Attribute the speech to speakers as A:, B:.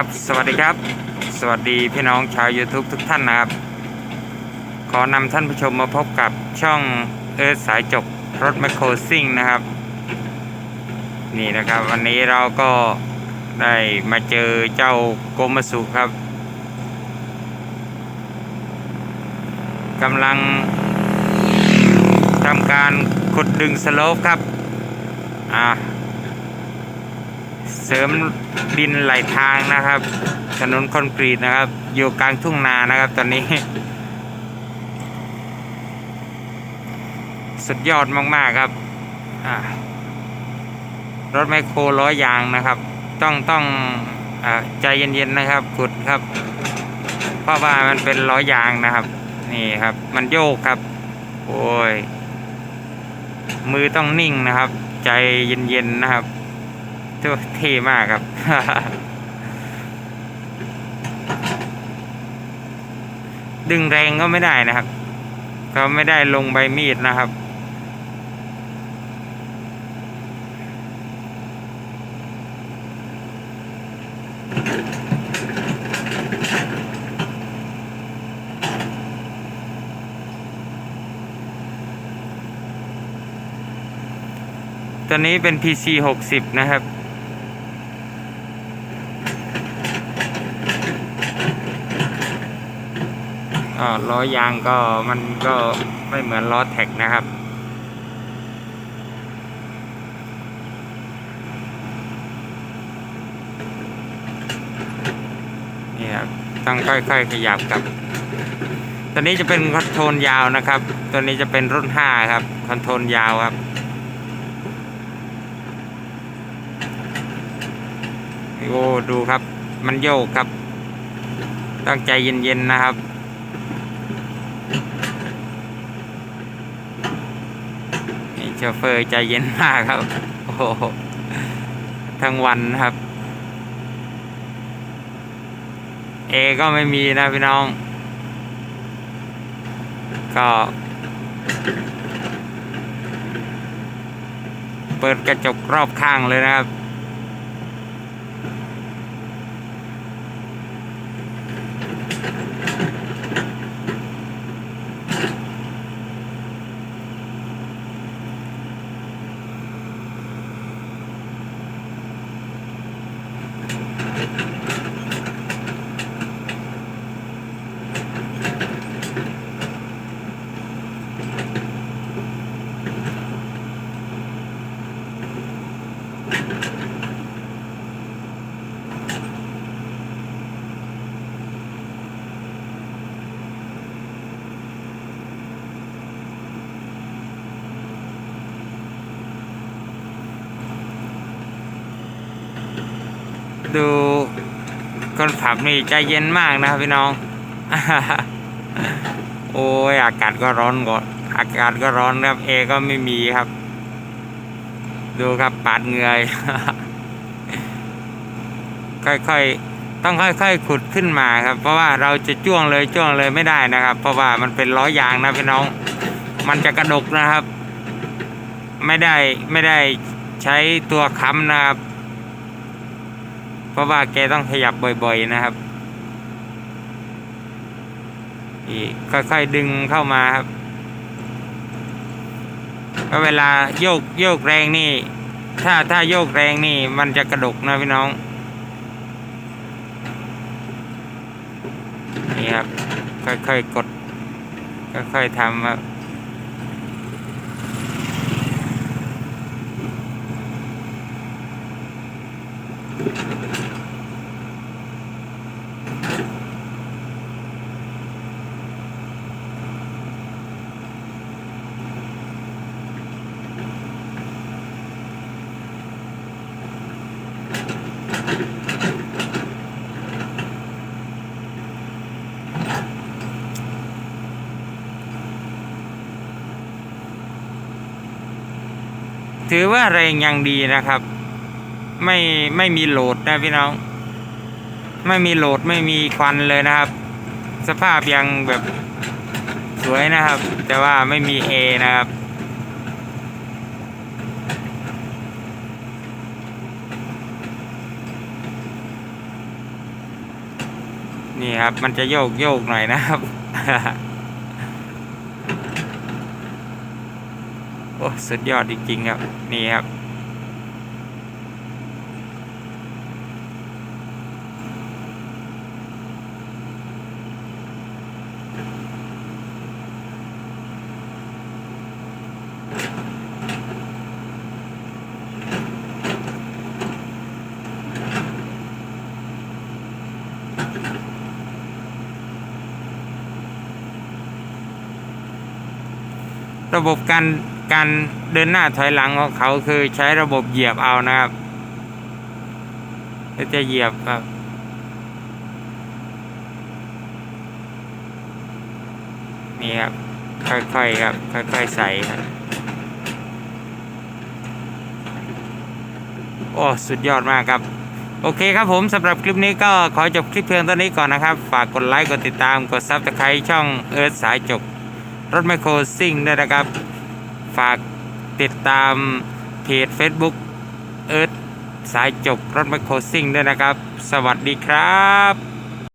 A: ครับ สวัสดีครับ สวัสดีพี่น้องชาว YouTube ทุกท่านนะครับ ขอนำท่านผู้ชมมาพบกับช่องเอิร์ธสายจกรถแมคโครซิ่งนะครับ นี่นะครับ วันนี้เราก็ได้มาเจอเจ้าโกมาสุครับกำลังทำการขุดดึงสโลปครับ อ่า เสริมดินไหลทางนะครับ ถนนคอนกรีตนะครับ อยู่กลางทุ่งนานะครับ ตอนนี้ สุดยอดมากๆครับรถแมคโครล้อยางนะครับ ต้องต้องอใจเย็นๆนะครับขุดครับ เพราะว่ามันเป็นล้อยางนะครับ นี่ครับ มันโยกครับ โอ้ยมือต้องนิ่งนะครับ ใจเย็นๆนะครับ เท่มากครับ ดึงแรงก็ไม่ได้นะครับก็ไม่ได้ลงใบมีดนะครับตัวนี้เป็น PC 60 นะครับ ก็ล้อยางก็มันก็ไม่เหมือนล้อแท็กนะครับ นี่ครับต้องค่อยๆขยับครับ ตัวนี้จะเป็นคอนโทรลยาวนะครับ ตัวนี้จะเป็นรุ่น 5 ครับคอนโทรลยาวครับโอ้ดูครับ มันโยกครับ ต้องใจเย็นๆนะครับ โชเฟอร์ใจเย็นมากครับ โอ้โห ทั้งวันนะครับ เอก็ไม่มีนะพี่น้อง ก็ เปิดกระจกรอบข้างเลยนะครับ ดูคนขับนี่ใจเย็นมากนะครับพี่น้อง โอ้ยอากาศก็ร้อนก่อนอากาศก็ร้อนครับเอก็ไม่มีครับ ดูครับปาดเงยค่อยๆ ต้องค่อยๆ ขุดขึ้นมาครับ เพราะว่าเราจะจ้วงเลยจ้วงเลยไม่ได้นะครับ เพราะว่ามันเป็นล้อยางนะพี่น้อง มันจะกระดกนะครับ ไม่ได้ไม่ได้ใช้ตัวค้ำนะครับ เพราะว่าแกต้องขยับบ่อยๆนะครับอีกค่อยๆดึงเข้ามาครับก็เวลาโยกโยกแรงนี่ ถ้าถ้าโยกแรงนี่มันจะกระดกนะพี่น้อง นี่ครับ ค่อยๆกด ค่อยๆทำครับ ถือว่าแรงยังดีนะครับ ไม่ไม่มีโหลดนะพี่น้อง ไม่มีโหลดไม่มีควันเลยนะครับ สภาพยังแบบสวยนะครับ แต่ว่าไม่มีเอนะครับนี่ครับ มันจะโยกโยกหน่อยนะครับ โอ้สุดยอดจริงๆครับ นี่ครับ ระบบการ การเดินหน้าถอยหลังของเขาคือใช้ระบบเหยียบเอานะครับจะเหยียบครับนี่ครับ ค่อยๆครับ ค่อยๆใส่ครับ โอ้ สุดยอดมากครับ โอเคครับผมสำหรับคลิปนี้ก็ขอจบคลิปเพียงเท่านี้ก่อนนะครับ ฝากกดไลค์ กดติดตาม กดซับสไครต์ช่องเอิร์ธสายจก รถไมโครซิ่งด้วยนะครับ ฝากติดตามเพจ Facebook เอิร์ธสายจบรถไมโครซิ่งด้วยนะครับ สวัสดีครับ